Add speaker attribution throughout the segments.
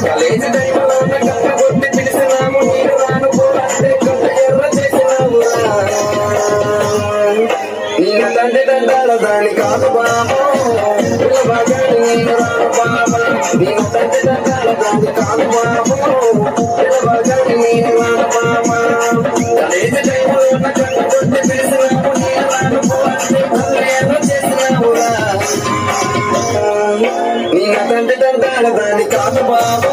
Speaker 1: College టైంలో ఉన్న రాను ఎర్ర చేసినావు తండ్రి దండాల దాని కాదు బాబు. పిల్లబాగాని నేను బాబా నేను దాని కాదు నేను రాను బాబా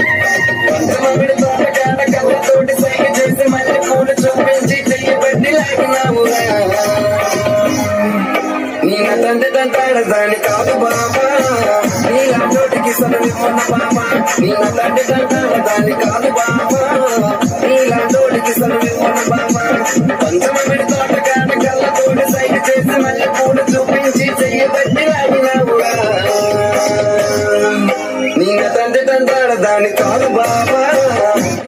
Speaker 1: తండ్రి దాన్ని కాదు బాబా. నీలాంటోటికి సలవిమ్మన్న బాబా. నీళ్ళ తండ్రి తంటాడ దాన్ని కాదు బాబా. నీలాంటోటికి సలవిమ్మన్న బాబా. పంచమమిడి తోటకాడ కళ్ళతోటి సైడ్ చేసి మళ్ళీ పూలు చూపించి చెయ్యబట్టి లాగినావురా. నీళ్ళ తండ్రి తంటాడ దాన్ని కాదు బాబా.